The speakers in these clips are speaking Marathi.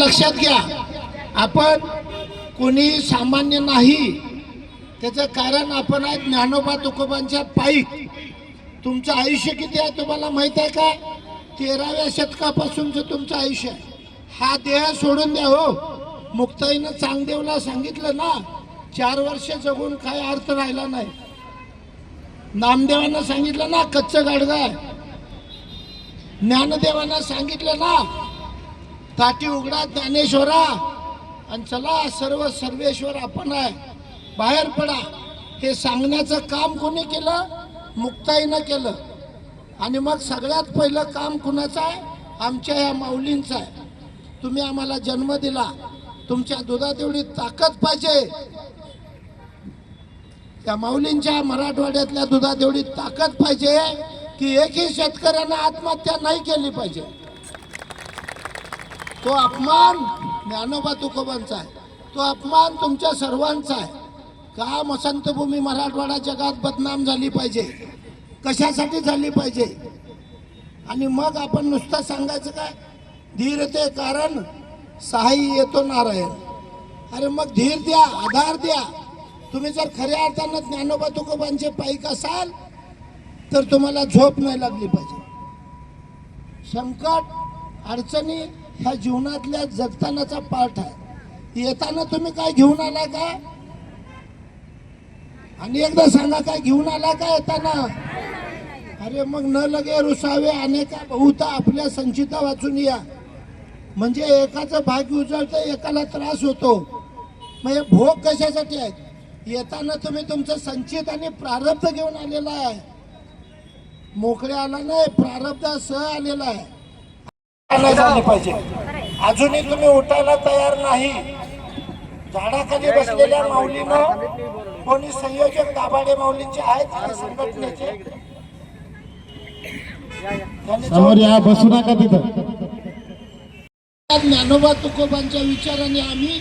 लक्षात घ्या. आपण कोणी सामान्य नाही. त्याचं कारण आपण आहे ज्ञानोबा तुकोबांच्या पायी. तुमचं आयुष्य किती आहे तुम्हाला माहीत आहे का? तेराव्या शतकापासूनचं तुमचं आयुष्य आहे. हा देह सोडून द्या हो. मुक्ताईनं चांगदेवला सांगितलं ना चार वर्ष जगून काय अर्थ राहिला नाही. नामदेवांना सांगितलं ना कच्चं गाडगा आहे. सांगितलं ना ताटी उघडा ज्ञानेश्वरा. आणि चला सर्व सर्वेश्वर आपण आहे. बाहेर पडा. हे सांगण्याचं काम कोणी केलं? मुक्ताईनं केलं. आणि मग सगळ्यात पहिलं काम कुणाचं आहे? आमच्या ह्या माऊलींचं आहे. तुम्ही आम्हाला जन्म दिला. तुमच्या दुधात एवढी ताकद पाहिजे. त्या माऊलींच्या मराठवाड्यातल्या दुधात एवढी ताकद पाहिजे की एकही शेतकऱ्यानं आत्महत्या नाही केली पाहिजे. तो अपमान ज्ञानोबा तुकोबांचा आहे. तो अपमान तुमच्या सर्वांचा आहे. का मसंतभूमी मराठवाडा जगात बदनाम झाली पाहिजे. कशासाठी झाली पाहिजे? आणि मग आपण नुसतं सांगायचं काय? धीर ते कारण सहाय्य येतो नारायण. अरे मग धीर द्या आधार द्या. तुम्ही जर खऱ्या अर्थानं ज्ञानोबा तुकोबांचे पाईक असाल तर तुम्हाला झोप नाही लागली पाहिजे. संकट अडचणी ह्या जीवनातल्या जगतानाचा पार्ट आहे. येताना तुम्ही काय घेऊन आला का? आणि एकदा सांगा काय घेऊन आला का येताना? अरे मग न लगे रुसावे अनेका बहुता आपल्या संचिता वाचून या. म्हणजे एकाचं भाग्य उजळतं एकाला त्रास होतो. मग हे भोग कशासाठी आहेत? येताना तुम्ही तुमचं संचित आणि प्रारब्ध घेऊन आलेला आहे. मोकळ्या आला नाही प्रारब्ध सह आलेला आहे. झाली पाहिजे. अजूनही तुम्ही उठायला तयार नाही. झाडाखाली बसलेल्या माऊलीनं कोणी संयोजक दाभाडे माऊलींचे आहेत संघटनेचे? त्यांनी समोर या बसू नका तिथं. ज्ञानोबा तुकोबांच्या विचाराने आम्ही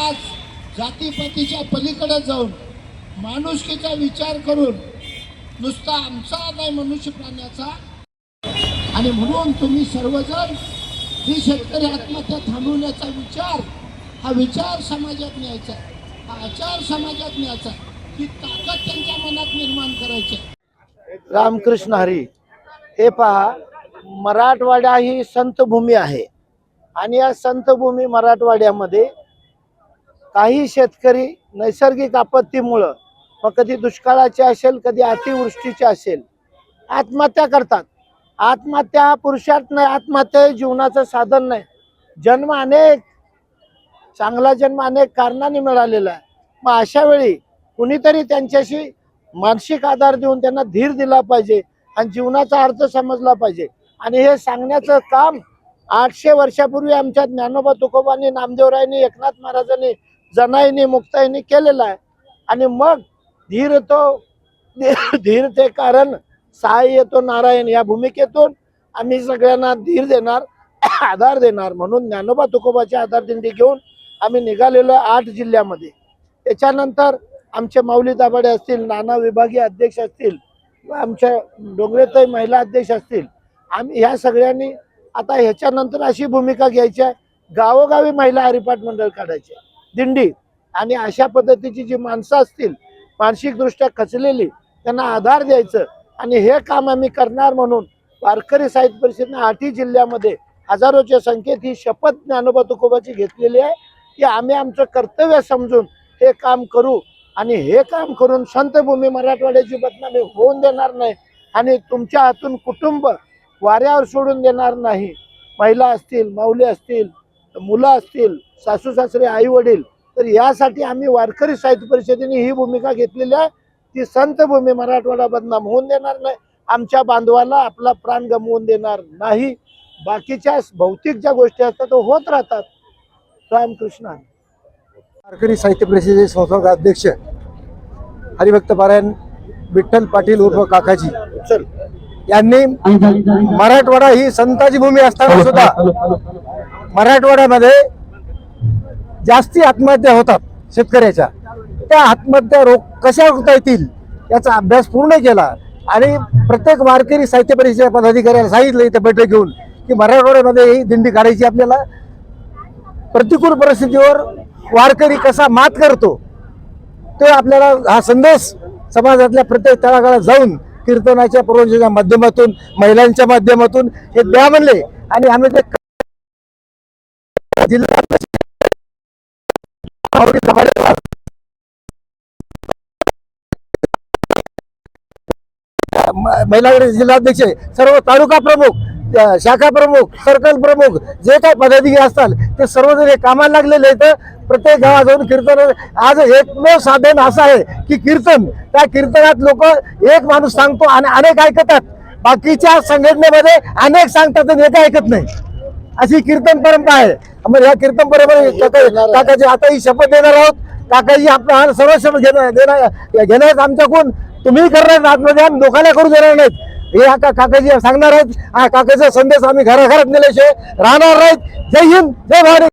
आज जातीपातीच्या पलीकडे जाऊन माणुसकीचा विचार करून नुसता आमचा नाही मनुष्य प्राण्याचा आणि म्हणून तुम्ही सर्वजण ही शेतकरी आत्महत्या थांबवण्याचा विचार हा विचार समाजात न्यायचा हा आचार समाजात न्यायचा ही ताकद त्यांच्या मनात निर्माण करायची रामकृष्ण हरी हे पहा मराठवाडा ही संतभूमी आहे. आणि या संतभूमी मराठवाड्यामध्ये काही शेतकरी नैसर्गिक आपत्तीमुळं मग कधी दुष्काळाचे असेल कधी अतिवृष्टीचे असेल आत्महत्या करतात. आत्महत्या पुरुषार्थ नाही आत्महत्या जीवनाचं साधन नाही. जन्म अनेक चांगला जन्म अनेक कारणाने मिळालेला आहे. मग अशा वेळी कुणीतरी त्यांच्याशी मानसिक आधार देऊन त्यांना धीर दिला पाहिजे आणि जीवनाचा अर्थ समजला पाहिजे. आणि हे सांगण्याचं काम आठशे वर्षापूर्वी आमच्या ज्ञानोबा तुकोबांनी नामदेवरायांनी एकनाथ महाराजांनी जनाईनी मुक्ताईनी केलेलं आहे. आणि मग धीर तो धीर ते कारण सहाय्य येतो नारायण या भूमिकेतून. आम्ही सगळ्यांना धीर देणार आधार देणार म्हणून ज्ञानोबा तुकोबाची आधार दिंडी घेऊन आम्ही निघालेलो आठ जिल्ह्यामध्ये. त्याच्यानंतर आमचे माऊली दाभाडे असतील नाना विभागीय अध्यक्ष असतील व आमच्या डोंगरेताई महिला अध्यक्ष असतील आम्ही ह्या सगळ्यांनी आता ह्याच्यानंतर अशी भूमिका घ्यायची आहे. गावोगावी महिला हरिपाठ मंडळ काढायचे दिंडी आणि अशा पद्धतीची जी माणसं असतील मानसिकदृष्ट्या खचलेली त्यांना आधार द्यायचं. आणि हे काम आम्ही करणार म्हणून वारकरी साहित्य परिषदेने आठही जिल्ह्यामध्ये हजारोच्या संख्येत ही शपथ ज्ञानोबा तुकोबाची घेतलेली आहे की आम्ही आमचं कर्तव्य समजून हे काम करू. आणि हे काम करून संतभूमी मराठवाड्याची बदनामी होऊन देणार नाही आणि तुमच्या हातून कुटुंब वाऱ्यावर सोडून देणार नाही. महिला असतील माऊली असतील मुलं असतील सासू सासरे आई वडील तर यासाठी आम्ही वारकरी साहित्य परिषदेने ही भूमिका घेतलेली आहे. की संत भूमी मराठवाडा बदनाम होऊन देणार नाही. आमच्या बांधवाला आपला प्राण गमवून देणार नाही. बाकीच्या भौतिक ज्या गोष्टी असतात त्या होत राहतात. रामकृष्ण. वारकरी साहित्य परिषदेचे संस्थापक अध्यक्ष हरिभक्त पारायण विठ्ठल पाटील उर्फ काकाजी चल. यांनी मराठवाडा ही संताची भूमी असताना सुद्धा मराठवाड्यामध्ये जास्ती आत्महत्या होतात शेतकऱ्याच्या. त्या आत्महत्या रोग कशा रोखता येतील याचा अभ्यास पूर्ण केला. आणि प्रत्येक वारकरी साहित्य परिषदेच्या पदाधिकाऱ्याला सांगितलं इथे बैठक घेऊन की मराठवाड्यामध्ये ही दिंडी काढायची आपल्याला. प्रतिकूल परिस्थितीवर वारकरी कसा मात करतो ते आपल्याला हा संदेश समाजातल्या प्रत्येक तळागाळात जाऊन कीर्तनाच्या प्रवचनाच्या माध्यमातून महिलांच्या माध्यमातून हे द्या म्हणले. आणि आम्ही ते जिल्हा म- महिला जिल्हाध्यक्ष सर्व तालुका प्रमुख शाखा प्रमुख सर्कल प्रमुख जे काही पदाधिकारी असतात ते सर्वजण हे कामाला लागलेले आहेत. प्रत्येक गावात जाऊन कीर्तन आज एकमेव साधन असं आहे की कीर्तन. त्या कीर्तनात लोक एक माणूस सांगतो आणि अनेक ऐकतात. बाकीच्या संघटनेमध्ये अनेक सांगतात आणि एक ऐकत नाही. अशी कीर्तन परंपरा आहे. मग या कीर्तन परंपरा काकाजी आता ही शपथ देणार आहोत. काकाजी आपला सर्व शपथ घेणार देणार घेणार आमच्याकडून. तुम्ही करणार आत्मध्यान लोकांना करू देणार नाहीत. हे आता काकाजी सांगणार आहेत हा काकाचा संदेश आम्ही घराघरात नेल्याशिवाय राहणार नाहीत. जय हिंद जय भारत.